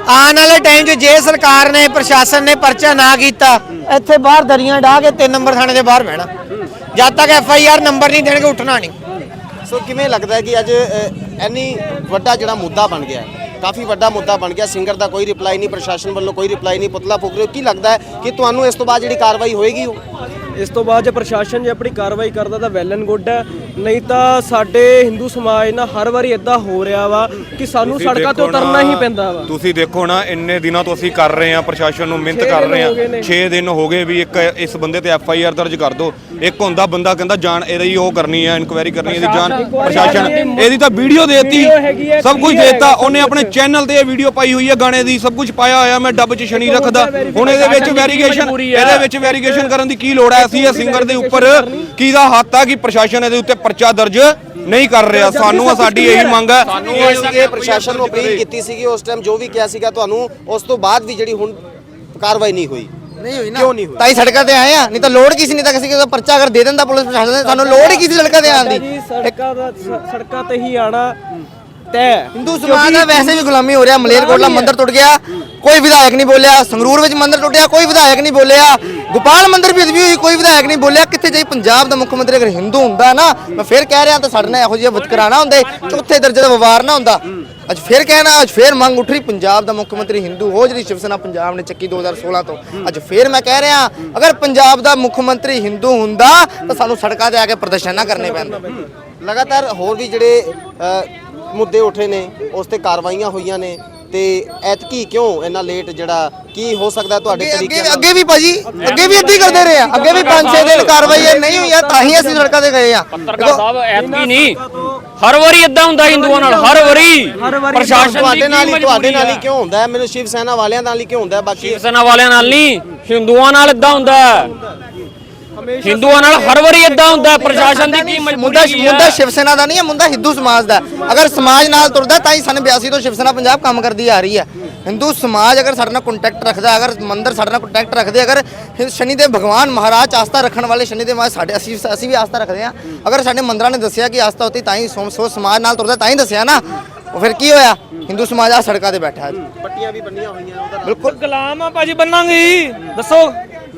G: ਆਉਣ ਵਾਲੇ ਟਾਈਮ 'ਚ ਜੇ ਸਰਕਾਰ ਨੇ ਪ੍ਰਸ਼ਾਸਨ ਨੇ ਪਰਚਾ ਨਾ ਕੀਤਾ ਇੱਥੇ ਬਾਹਰ ਦਰੀਆਂ ਢਾਹ ਕੇ 3 ਨੰਬਰ ਥਾਣੇ ਦੇ ਬਾਹਰ ਬਹਿਣਾ। ਜਦ ਤੱਕ ਐਫ ਆਈ ਆਰ ਨੰਬਰ ਨਹੀਂ ਦੇਣਗੇ ਉੱਠਣਾ ਨਹੀਂ।
B: ਸੋ ਕਿਵੇਂ ਲੱਗਦਾ ਹੈ ਕਿ ਅੱਜ ਇੰਨੀ ਵੱਡਾ ਜਿਹੜਾ ਮੁੱਦਾ ਬਣ ਗਿਆ ਹੈ? ਕਾਫੀ ਵੱਡਾ ਮੁੱਦਾ ਬਣ ਗਿਆ। ਸਿੰਗਰ ਦਾ ਕੋਈ ਰਿਪਲਾਈ ਨਹੀਂ ਪ੍ਰਸ਼ਾਸਨ ਵੱਲੋਂ ਕੋਈ ਰਿਪਲਾਈ ਨਹੀਂ। ਪੁਤਲਾ ਫੂਕ ਰਹੇ ਹੋ। ਕੀ ਲੱਗਦਾ ਹੈ ਕਿ ਤੁਹਾਨੂੰ ਇਸ ਤੋਂ ਬਾਅਦ ਜਿਹੜੀ ਕਾਰਵਾਈ ਹੋਏਗੀ ਉਹ?
H: ਇਸ ਤੋਂ ਬਾਅਦ ਜੇ ਪ੍ਰਸ਼ਾਸਨ ਜੇ ਆਪਣੀ ਕਾਰਵਾਈ ਕਰਦਾ ਤਾਂ ਵੈਲ ਐਂਡ ਗੁੱਡ ਹੈ। ਨਹੀਂ ਤਾਂ ਸਾਡੇ ਹਿੰਦੂ ਸਮਾਜ ਨਾਲ ਹਰ ਵਾਰੀ ਇਦਾਂ ਹੋ ਰਿਹਾ ਵਾ ਕਿ ਸਾਨੂੰ
E: ਤੁਸੀਂ
H: ਸੜਕਾਂ ਤੇ
E: ਦੇਖੋ ਨਾ,
H: ਉਤਰਨਾ ਹੀ ਪੈਂਦਾ ਵਾ।
E: ਤੁਸੀਂ ਦੇਖੋ ਨਾ ਇੰਨੇ ਦਿਨਾਂ ਤੋਂ ਅਸੀਂ ਕਰ ਰਹੇ ਹਾਂ ਪ੍ਰਸ਼ਾਸਨ ਨੂੰ ਮਿਹਨਤ
H: ਛੇ
E: ਕਰ
H: ਦਿਨ
E: ਰਹੇ
H: ਹੋ ਗਏ
E: ਹਾਂ
H: ਨੇ।
E: 6 ਦਿਨ ਹੋ ਗਏ ਵੀ ਇੱਕ ਇਸ ਬੰਦੇ ਤੇ ਐਫ ਆਈ ਆਰ ਦਰਜ ਕਰ ਦਿਓ। ਇੱਕ ਹੁੰਦਾ ਬੰਦਾ ਕਹਿੰਦਾ ਜਾਨ ਇਹਦੀ ਉਹ ਕਰਨੀ ਹੈ ਇਨਕੁਆਇਰੀ ਕਰਨੀ ਹੈ ਇਹਦੀ ਜਾਨ ਪ੍ਰਸ਼ਾਸਨ ਇਹਦੀ ਤਾਂ ਵੀਡੀਓ ਦੇਤੀ।
H: ਹੈ,
E: ਸਭ ਕੁਝ ਦੇਤਾ। ਉਹਨੇ ਆਪਣੇ ਚੈਨਲ ਤੇ ਇਹ ਵੀਡੀਓ ਪਾਈ ਹੋਈ ਹੈ ਗਾਣੇ ਦੀ ਸਭ ਕੁਝ ਪਾਇਆ ਹੋਇਆ। ਮੈਂ ਡੱਬ 'ਚ ਸ਼ਨੀ ਰੱਖਦਾ। ਹੁਣ ਇਹਦੇ ਵਿੱਚ ਵੈਰੀਗੇਸ਼ਨ ਇਹਦੇ ਵਿੱਚ ਵੈਰੀਗੇਸ਼ਨ ਕਰਨ ਦੀ ਕੀ ਲੋੜ ਹੈ? ਅਸੀਂ ਇਹ ਸਿੰਗਰ ਦੇ ਉੱਪਰ ਕਿਹਦਾ ਹੱਥ ਆ ਕਿ ਪ੍ਰਸ਼ਾਸਨ ਇਹਦੇ ਉੱਤੇ ਪਰਚਾ ਦਰਜ ਨਹੀਂ ਕਰ ਰਿਹਾ? ਸਾਨੂੰ ਸਾਡੀ ਇਹੀ ਮੰਗ ਹੈ।
B: ਇਹ ਇਹ ਪ੍ਰਸ਼ਾਸਨ ਨੂੰ ਅਪੀਲ ਕੀਤੀ ਸੀਗੀ। ਉਸ ਟਾਈਮ ਜੋ ਵੀ ਕਿਹਾ ਸੀਗਾ ਤੁਹਾਨੂੰ ਉਸ ਤੋਂ ਬਾਅਦ ਵੀ ਜਿਹੜੀ ਹੁਣ ਕਾਰਵਾਈ ਨਹੀਂ ਹੋਈ।
I: ਨਹੀਂ ਹੋਈ ਨਾ।
B: ਕਿਉਂ ਨਹੀਂ ਹੋਈ?
I: ਤਾਂ ਹੀ ਸੜਕਾਂ ਤੇ ਆਏ ਆ ਨਹੀਂ ਤਾਂ ਲੋੜ ਕਿਸੇ ਨਹੀਂ ਤਾਂ ਕਿਸੇ ਦਾ ਪਰਚਾ ਅਗਰ ਦੇ ਦਿੰਦਾ ਪੁਲਿਸ ਪ੍ਰਸ਼ਾਸਨ ਨੇ ਸਾਨੂੰ ਲੋੜ ਹੀ ਕਿਸੇ ਸੜਕਾਂ ਤੇ ਆਉਣ ਦੀ?
H: ਜੀ ਸੜਕਾਂ ਦਾ ਸ- ਸੜਕਾਂ ਤੇ ਹੀ ਆਣਾ ਤੈ।
I: ਹਿੰਦੂ ਸਮਾਜ ਦਾ ਵੈਸੇ ਵੀ ਗੁਲਾਮੀ ਹੋ ਰਿਹਾ ਮਲੇਰਕੋਟਲਾ ਮੰਦਿਰ ਟੁੱਟ ਗਿਆ ਕੋਈ ਵਿਧਾਇਕ ਨਹੀਂ ਬੋਲਿਆ ਸੰਗਰੂਰ ਵਿੱਚ ਮੰਦਿਰ ਟੁੱਟਿਆ ਕੋਈ ਵਿਧਾਇਕ ਨਹੀਂ ਬੋਲਿਆ ਗੋਪਾਲ ਮੰਦਿਰ ਵੀ ਹੋਈ ਕੋਈ ਵਿਧਾਇਕ ਨਹੀਂ ਬੋਲਿਆ ਕਿੱਥੇ ਜਾਈ ਪੰਜਾਬ ਦਾ ਮੁੱਖ ਮੰਤਰੀ ਅਗਰ ਹਿੰਦੂ ਹੁੰਦਾ ਨਾ ਮੈਂ ਫਿਰ ਕਹਿ ਰਿਹਾ ਤਾਂ ਸਾਡੇ ਨਾਲ ਇਹੋ ਜਿਹਾ ਵਿਤਕਰਾਣਾ ਹੁੰਦੇ ਚੌਥੇ ਦਰਜੇ ਦਾ ਵਵਾਰ ਨਾ ਹੁੰਦਾ। ਅੱਜ ਫਿਰ ਕਹਿਣਾ ਅੱਜ ਫਿਰ ਮੰਗ ਉੱਠ ਰਹੀ ਪੰਜਾਬ ਦਾ ਮੁੱਖ ਮੰਤਰੀ ਹਿੰਦੂ ਹੋ ਜਿਹੜੀ ਸ਼ਿਵ ਸੈਨਾ ਪੰਜਾਬ ਨੇ ਚੱਕੀ 2016 ਤੋਂ ਅੱਜ ਫਿਰ ਮੈਂ ਕਹਿ ਰਿਹਾ ਅਗਰ ਪੰਜਾਬ ਦਾ ਮੁੱਖ ਮੰਤਰੀ ਹਿੰਦੂ ਹੁੰਦਾ ਤਾਂ ਸਾਨੂੰ ਸੜਕਾਂ ਤੇ ਆ ਕੇ ਪ੍ਰਦਰਸ਼ਨ ਨਾ ਕਰਨੇ ਪੈਂਦੇ
B: ਲਗਾਤਾਰ ਹੋਰ ਵੀ ਜਿਹੜੇ ਮੁੱਦੇ ਉੱਠੇ ਨੇ ਉਸ ਤੇ ਕਾਰਵਾਈਆਂ ਹੋਈਆਂ ਨੇ ਤੇ ਐਤਕੀ ਕਿਉਂ ਇੰਨਾ ਲੇਟ ਜਿਹੜਾ ਕੀ ਹੋ ਸਕਦਾ ਤੁਹਾਡੇ ਤਰੀਕੇ
I: ਅੱਗੇ ਵੀ ਭਾਜੀ ਅੱਗੇ ਵੀ ਹੀ ਕਰਦੇ ਰਹੇ ਆ। ਅੱਗੇ ਵੀ 5-6 ਦਿਨ ਕਾਰਵਾਈ ਇਹ ਨਹੀਂ ਹੋਈ ਆ ਤਾਂ ਹੀ ਅਸੀਂ ਸੜਕਾਂ ਤੇ ਗਏ ਆ।
J: ਪੱਤਰਕਾਰ ਸਾਹਿਬ ਐਤਕੀ ਨਹੀਂ। ਹਰ ਵਾਰੀ ਇਦਾਂ ਹੁੰਦਾ ਹਿੰਦੂਆਂ ਨਾਲ ਹਰ ਵਾਰੀ। ਪ੍ਰਸ਼ਾਸਨ ਦੀ
B: ਤੁਹਾਡੇ ਨਾਲ ਹੀ ਤੁਹਾਡੇ ਨਾਲ ਹੀ ਕਿਉਂ ਹੁੰਦਾ ਹੈ? ਮੈਨੂੰ ਸ਼ਿਵ ਸੈਨਾ ਵਾਲਿਆਂ ਨਾਲ ਹੀ ਕਿਉਂ ਹੁੰਦਾ ਹੈ? ਬਾਕੀ
J: ਸ਼ਿਵ ਸੈਨਾ ਵਾਲਿਆਂ ਨਾਲ ਨਹੀਂ ਹਿੰਦੂਆਂ ਨਾਲ ਇਦਾਂ ਹੁੰਦਾ। ਹੈ। ਹਿੰਦੂਆਂ ਨਾਲ ਹਰ ਵਾਰੀ ਇਦਾਂ ਹੁੰਦਾ ਹੈ, ਪ੍ਰਸ਼ਾਸਨ ਦੀ ਕੀ
I: ਮੁੰਡਾ
J: ਮਜਬੂਰੀ
I: ਮੁੰਡਾ
J: ਹੈ?
I: ਸ਼ਿਵ ਸੈਨਾ ਦਾ ਨਹੀਂ ਹੈ ਮੁੰਡਾ ਹਿੰਦੂ ਸਮਾਜ ਦਾ ਹੈ। ਅਗਰ ਸਮਾਜ ਨਾਲ ਤੁਰਦਾ ਤਾਂ ਹੀ ਸਨ 82 ਤੋਂ ਸ਼ਿਵ ਸੈਨਾ ਪੰਜਾਬ ਕੰਮ ਕਰਦੀ ਆ ਰਹੀ ਹੈ। ਹਿੰਦੂ ਸਮਾਜ ਅਗਰ ਸਾਡੇ ਨਾਲ ਕੰਟੈਕਟ ਰੱਖਦਾ ਅਗਰ ਮੰਦਰ ਸਾਡੇ ਨਾਲ ਕੰਟੈਕਟ ਰੱਖਦੇ ਅਗਰ ਹਿ- ਸ਼ਨੀ ਦੇ ਭਗਵਾਨ ਮਹਾਰਾਜ 'ਚ ਆਸਥਾ ਰੱਖਣ ਵਾਲੇ ਸ਼ਨੀ ਦੇ ਮਹਾਰਾਜ ਸਾਡੇ ਅਸੀਂ ਅਸੀਂ ਵੀ ਆਸਥਾ ਰੱਖਦੇ ਆ ਅਗਰ ਸਾਡੇ ਮੰਦਰਾਂ ਨੇ ਦੱਸਿਆ ਕਿ ਆਸਥਾ ਹੁੰਦੀ ਤਾਂ ਹੀ ਸੋ ਸੋ ਸਮਾਜ ਨਾਲ ਤੁਰਦਾ ਤਾਂ ਹੀ ਦੱਸਿਆ ਨਾ ਉਹ ਫਿਰ ਕੀ ਹੋਇਆ? ਹਿੰਦੂ ਸਮਾਜ ਆ ਸੜਕਾਂ ਤੇ ਬੈਠਾ ਹੈ।
B: ਪੱਟੀਆਂ ਵੀ ਬੰਨੀਆਂ ਹੋਈਆਂ ਉਹਦਾ
I: ਬਿਲਕੁਲ।
D: ਗੁਲਾਮ ਆ ਭਾਜੀ ਬੰਨਾਂਗੇ ਹੀ। ਦੱਸੋ।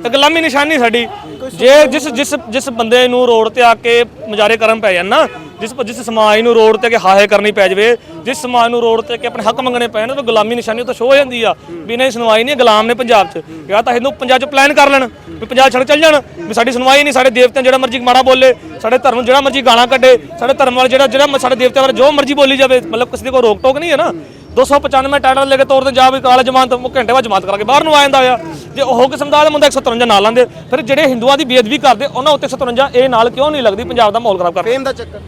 D: ਤੇ ਗੁਲਾਮੀ ਨਿਸ਼ਾਨੀ ਸਾਡੀ। ਜੇ ਜਿਸ ਜਿਸ ਜਿਸ ਬੰਦੇ ਨੂੰ ਰੋਡ ਤੇ ਆ ਕੇ ਮੁਜ਼ਾਰੇ ਕਰਨ ਪੈ ਜਾਣ ਨਾ, ਜਿਸ ਜਿਸ ਸਮਾਜ ਨੂੰ ਰੋਡ ਤੇ ਆ ਕੇ ਹਾਹੇ ਕਰਨੀ ਪੈ ਜਾਵੇ, ਜਿਸ ਸਮਾਜ ਨੂੰ ਰੋਡ ਤੇ ਆ ਕੇ ਆਪਣੇ ਹੱਕ ਮੰਗਣੇ ਪੈਣ ਤਾਂ ਗੁਲਾਮੀ ਨਿਸ਼ਾਨੀ ਉਹ ਤਾਂ ਸ਼ੋ ਹੋ ਜਾਂਦੀ ਆ ਵੀ ਨਹੀਂ ਸੁਣਵਾਈ ਨਹੀਂ, ਗੁਲਾਮ ਨੇ ਪੰਜਾਬ 'ਚ। ਜਾਂ ਤਾਂ ਇਹਨੂੰ ਪੰਜਾਬ 'ਚ ਪਲਾਨ ਕਰ ਲੈਣ, ਵੀ ਪੰਜਾਬ ਛੱਡ ਚੱਲ ਜਾਣ, ਵੀ ਸਾਡੀ ਸੁਣਵਾਈ ਨਹੀਂ, ਸਾਡੇ ਦੇਵਤਿਆਂ ਜਿਹੜਾ ਮਰਜ਼ੀ ਮਾੜਾ ਬੋਲੇ, ਸਾਡੇ ਧਰਮ ਨੂੰ ਜਿਹੜਾ ਮਰਜ਼ੀ ਗਾਲਾਂ ਕੱਢੇ, ਸਾਡੇ ਧਰਮ ਵਾਲੇ ਜਿਹੜਾ ਜਿਹੜਾ ਸਾਡੇ ਦੇਵਤਿਆਂ ਬਾਰੇ ਜੋ ਮਰਜ਼ੀ ਬੋਲੀ ਜਾਵੇ, ਮਤਲਬ ਕਿਸੇ ਦੀ ਕੋਈ ਰੋਕ ਟੋਕ ਨਹੀਂ ਹੈ ਨਾ। 295 ਟਾਈਟਲ ਲੈ ਕੇ ਤੋਰ ਤੇ ਜਾ ਵੀ ਕਾਲੇ ਜਮਾਨਤ ਉਹ ਘੰਟੇ ਬਾਅਦ ਜਮਾਨਤ ਕਰਾ ਕੇ ਬਾਹਰ ਨੂੰ ਆ ਜਾਂਦਾ ਆ। ਜੇ ਉਹ ਕਿਸਮ ਦਾ ਮੁੰਡਾ 153 ਨਾਲ ਲਾਂਦੇ ਫਿਰ ਜਿਹੜੇ ਹਿੰਦੂਆਂ ਦੀ ਬੇਅਦਬੀ ਕਰਦੇ ਉਹਨਾਂ ਉੱਤੇ 153 ਇਹ ਨਾਲ ਕਿਉਂ ਨਹੀਂ ਲੱਗਦੀ? ਪੰਜਾਬ ਦਾ ਮਾਹੌਲ ਖਰਾਬ ਕਰਦੇ
B: ਫੇਮ ਦਾ ਚੱਕਰ।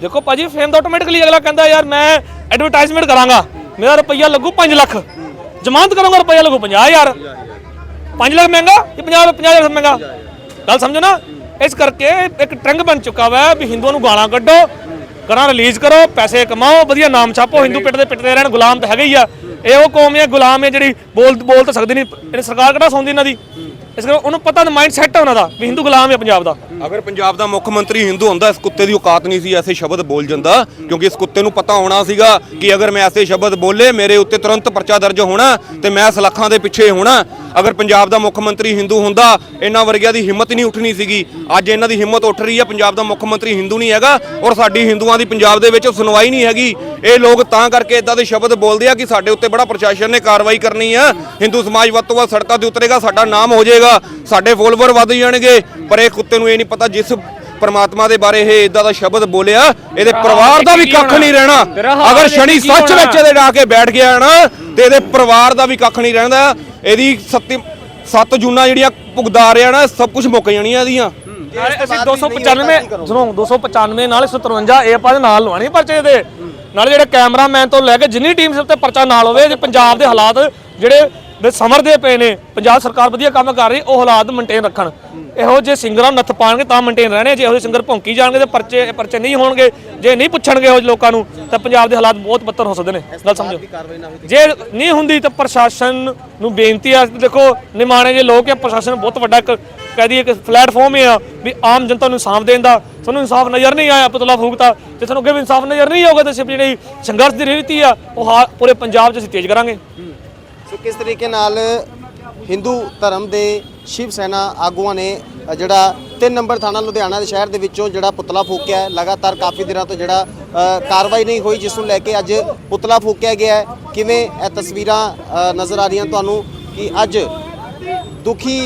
D: ਦੇਖੋ ਭਾਜੀ ਫੇਮ ਦਾ ਆਟੋਮੈਟਿਕਲੀ ਅਗਲਾ ਕਹਿੰਦਾ ਯਾਰ ਮੈਂ ਐਡਵਰਟਾਈਜ਼ਮੈਂਟ ਕਰਾਂਗਾ। ਮੇਰਾ ਰੁਪਈਆ ਲੱਗੂ 5 ਲੱਖ। ਜ਼ਮਾਨਤ ਕਰਾਂਗਾ ਰੁਪਈਆ ਲੱਗੂ 50000 5 ਲੱਖ ਮਹਿੰਗਾ? ਕਿ 50 50 ਲੱਖ ਮਹਿੰਗਾ। ਗੱਲ ਸਮਝੋ ਨਾ। ਇਸ ਕਰਕੇ ਇੱਕ ਟ੍ਰੈਂਡ ਬਣ ਚੁੱਕਾ ਵਾ ਵੀ ਹਿੰਦੂਆਂ ਨੂੰ ਗਾਲਾਂ ਕੱਢੋ ਗਾਲਾਂ ਰਿਲੀਜ਼ ਕਰੋ ਪੈਸੇ ਕਮਾਓ ਵਧੀਆ ਨਾਮ ਛਾਪੋ ਹਿੰਦੂ ਪਿੱਟਦੇ ਪਿੱਟਦੇ ਰਹਿਣ ਗੁਲਾਮ ਤਾਂ ਹੈਗੇ ਹੀ ਆ। ਇਹ ਉਹ ਕੌਮ ਹੈ ਗੁਲਾਮ ਹੈ ਜਿਹੜੀ ਬੋਲ ਬੋਲ ਤਾਂ ਸਕਦੀ ਨਹੀਂ। ਇਹ ਸਰਕਾਰ ਕਿਹੜਾ ਸੌਂਦੀ ਇਹਨਾਂ ਦੀ? ਇਸ ਕਰਕੇ ਉਹਨੂੰ ਪਤਾ ਮਾਈਂਡ ਸੈੱਟ ਹੈ ਉਹਨਾਂ ਦਾ ਵੀ ਹਿੰਦੂ ਗੁਲਾਮ ਹੈ ਪੰਜਾਬ ਦਾ।
E: ਅਗਰ ਪੰਜਾਬ ਦਾ ਮੁੱਖ ਮੰਤਰੀ ਹਿੰਦੂ ਹੁੰਦਾ, ਇਸ ਕੁੱਤੇ ਦੀ ਔਕਾਤ ਨਹੀਂ ਸੀ ਐਸੇ ਸ਼ਬਦ ਬੋਲ ਜਾਂਦਾ, ਕਿਉਂਕਿ ਇਸ ਕੁੱਤੇ ਨੂੰ ਪਤਾ ਹੋਣਾ ਸੀਗਾ ਕਿ ਅਗਰ ਮੈਂ ਐਸੇ ਸ਼ਬਦ ਬੋਲੇ, ਮੇਰੇ ਉੱਤੇ ਤੁਰੰਤ ਪਰਚਾ ਦਰਜ ਹੋਣਾ ਤੇ ਮੈਂ ਸਲਾਖਾਂ ਦੇ ਪਿੱਛੇ ਹੋਣਾ। ਅਗਰ ਪੰਜਾਬ ਦਾ ਮੁੱਖ ਮੰਤਰੀ ਹਿੰਦੂ ਹੁੰਦਾ, ਇਹਨਾਂ ਵਰਗਿਆਂ ਦੀ ਹਿੰਮਤ ਨਹੀਂ ਉੱਠਣੀ ਸੀਗੀ। ਅੱਜ ਇਹਨਾਂ ਦੀ ਹਿੰਮਤ ਉੱਠ ਰਹੀ ਹੈ, ਪੰਜਾਬ ਦਾ ਮੁੱਖ ਮੰਤਰੀ ਹਿੰਦੂ ਨਹੀਂ ਹੈਗਾ ਔਰ ਸਾਡੀ ਹਿੰਦੂਆਂ ਦੀ ਪੰਜਾਬ ਦੇ ਵਿੱਚ ਸੁਣਵਾਈ ਨਹੀਂ ਹੈਗੀ। ਇਹ ਲੋਕ ਤਾਂ ਕਰਕੇ ਇਦਾਂ ਦੇ ਸ਼ਬਦ ਬੋਲਦੇ ਆ ਕਿ ਸਾਡੇ ਉੱਤੇ ਬੜਾ ਪ੍ਰਸ਼ਾਸਨ ਨੇ ਕਾਰਵਾਈ ਕਰਨੀ ਆ। ਹਿੰਦੂ ਸਮਾਜ ਵੱਧ ਤੋਂ ਵੱਧ ਸੜਕਾਂ ਤੇ ਉਤਰੇਗਾ, ਸਾਡਾ ਨਾਮ ਹੋ ਜਾਏਗਾ, ਸਾਡੇ ਫੋਲੋਵਰ ਵੱਧ ਜਾਣਗੇ, ਪਰ ਇਹ ਕੁੱਤੇ ਨੂੰ ਇਹ ਨਹੀਂ ਪਤਾ ਜਿਸ ਪਰਮਾਤਮਾ ਦੇ ਬਾਰੇ ਇਹ ਇਦਾਂ ਦਾ ਸ਼ਬਦ ਬੋਲਿਆ ਇਹਦੇ ਪਰਿਵਾਰ ਦਾ ਵੀ ਕੱਖ ਨਹੀਂ ਰਹਿਣਾ। ਅਗਰ ਸ਼ਨੀ ਸੱਚ ਵਿੱਚ ਇਹਦੇ ਡਾ ਕੇ ਬੈਠ ਗਿਆ ਨਾ ਤੇ ਇਹਦੇ ਪਰਿਵਾਰ ਦਾ ਵੀ ਕੱਖ ਨਹੀਂ ਰਹਿੰਦਾ। ਇਹਦੀ ਸੱਤੀ ਸੱਤ ਜੂਨਾਂ ਜਿਹੜੀਆਂ ਭੁਗਦਾ ਰਿਆ ਨਾ ਸਭ ਕੁਝ ਮੁੱਕ ਜਾਣੀਆਂ ਇਹਦੀਆਂ।
D: ਅਸੀਂ 295 ਸੁਣੋ 295 ਨਾਲ 153 ਇਹ ਆਪਾਂ ਦੇ ਨਾਲ ਲਵਾਣੀ ਪਰਚੇ ਦੇ ਨਾਲੇ ਜਿਹੜੇ ਕੈਮਰਾਮੈਨ ਤੋਂ ਲੈ ਕੇ ਜਿੰਨੀ ਟੀਮ ਸਿਰ ਤੇ ਪਰਚਾ ਨਾਲ ਹੋਵੇ ਜੇ ਪੰਜਾਬ ਦੇ ਹਾਲਾਤ ਜਿਹੜੇ ਦੇ ਸਮਰਦੇ ਪਏ ਨੇ। ਪੰਜਾਬ ਸਰਕਾਰ ਵਧੀਆ ਕੰਮ ਕਰ ਰਹੀ ਉਹ ਹਾਲਾਤ ਮੇਨਟੇਨ ਰੱਖਣ। ਇਹੋ ਜੇ ਸਿੰਗਰਾਂ ਨੱਥ ਪਾਣਗੇ ਤਾਂ ਮੇਨਟੇਨ ਰਹਿਣੇ ਜੇ ਇਹੋ ਜਿਹੇ ਸਿੰਗਰ ਭੌਂਕੀ ਜਾਣਗੇ ਤੇ ਪਰਚੇ ਪਰਚੇ ਨਹੀਂ ਹੋਣਗੇ ਜੇ ਨਹੀਂ ਪੁੱਛਣਗੇ ਉਹ ਲੋਕਾਂ ਨੂੰ ਤਾਂ ਪੰਜਾਬ ਦੇ ਹਾਲਾਤ ਬਹੁਤ ਬੱਤਰ ਹੋ ਸਕਦੇ ਨੇ ਗੱਲ ਸਮਝੋ। ਜੇ ਨਹੀਂ ਹੁੰਦੀ ਤਾਂ ਪ੍ਰਸ਼ਾਸਨ ਨੂੰ ਬੇਨਤੀ ਆ ਦੇਖੋ ਨਿਮਾਣੇ ਜੇ ਲੋਕ ਆ ਪ੍ਰਸ਼ਾਸਨ ਬਹੁਤ ਵੱਡਾ ਇੱਕ ਕਹਿ ਦਈਏ ਕਿ ਪਲੇਟਫਾਰਮ ਹੈ ਆ ਵੀ ਆਮ ਜਨਤਾ ਨੂੰ ਇਨਸਾਫ ਦੇਣ ਦਾ। ਤੁਹਾਨੂੰ ਇਨਸਾਫ ਨਜ਼ਰ ਨਹੀਂ ਆਇਆ ਪਤਲਾ ਫੂਕਤਾ ਜੇ ਤੁਹਾਨੂੰ ਅੱਗੇ ਵੀ ਇਨਸਾਫ ਨਜ਼ਰ ਨਹੀਂ ਆਊਗਾ ਤਾਂ ਸਿਰਫ ਜਿਹੜੀ ਸੰਘਰਸ਼ ਦੀ ਰੀਤੀ ਆ ਉਹ ਪੂਰੇ ਪੰਜਾਬ 'ਚ ਅਸੀਂ ਤੇਜ਼ ਕਰਾਂਗੇ।
B: ਸੋ ਕਿਸ ਤਰੀਕੇ ਨਾਲ ਹਿੰਦੂ ਧਰਮ ਦੇ ਸ਼ਿਵ ਸੈਨਾ ਆਗੂਆਂ ਨੇ ਜਿਹੜਾ 3 ਨੰਬਰ ਥਾਣਾ ਲੁਧਿਆਣਾ ਦੇ ਸ਼ਹਿਰ ਦੇ ਵਿੱਚੋਂ ਜਿਹੜਾ ਪੁਤਲਾ ਫੂਕਿਆ ਲਗਾਤਾਰ ਕਾਫੀ ਦਿਨਾਂ ਤੋਂ ਜਿਹੜਾ ਕਾਰਵਾਈ ਨਹੀਂ ਹੋਈ ਜਿਸ ਨੂੰ ਲੈ ਕੇ ਅੱਜ ਪੁਤਲਾ ਫੂਕਿਆ ਗਿਆ ਕਿਵੇਂ ਇਹ ਤਸਵੀਰਾਂ ਨਜ਼ਰ ਆ ਰਹੀਆਂ ਤੁਹਾਨੂੰ ਕਿ ਅੱਜ ਦੁਖੀ,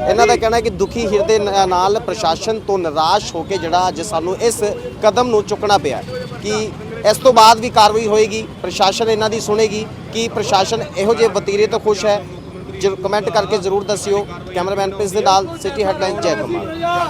B: ਇਹਨਾਂ ਦਾ ਕਹਿਣਾ ਹੈ ਕਿ ਦੁਖੀ ਹਿਰਦੇ ਨਾਲ ਪ੍ਰਸ਼ਾਸਨ ਤੋਂ ਨਿਰਾਸ਼ ਹੋ ਕੇ ਜਿਹੜਾ ਅੱਜ ਸਾਨੂੰ ਇਸ ਕਦਮ ਨੂੰ ਚੁੱਕਣਾ ਪਿਆ ਕਿ ਇਸ ਤੋਂ ਬਾਅਦ ਵੀ ਕਾਰਵਾਈ ਹੋਏਗੀ, ਪ੍ਰਸ਼ਾਸਨ ਇਹਨਾਂ ਦੀ ਸੁਣੇਗੀ ਕਿ ਪ੍ਰਸ਼ਾਸਨ ਇਹੋ ਜਿਹੇ ਵਤੀਰੇ ਤੋਂ ਖੁਸ਼ ਹੈ। ਜਰੂਰ ਕਮੈਂਟ ਕਰਕੇ ਜ਼ਰੂਰ ਦੱਸਿਓ। ਕੈਮਰਾਮੈਨ ਪਿਸ ਦੇ ਨਾਲ ਸਿਟੀ ਹੈਡਲਾਈਨ ਜੈ ਕੁਮਾਰ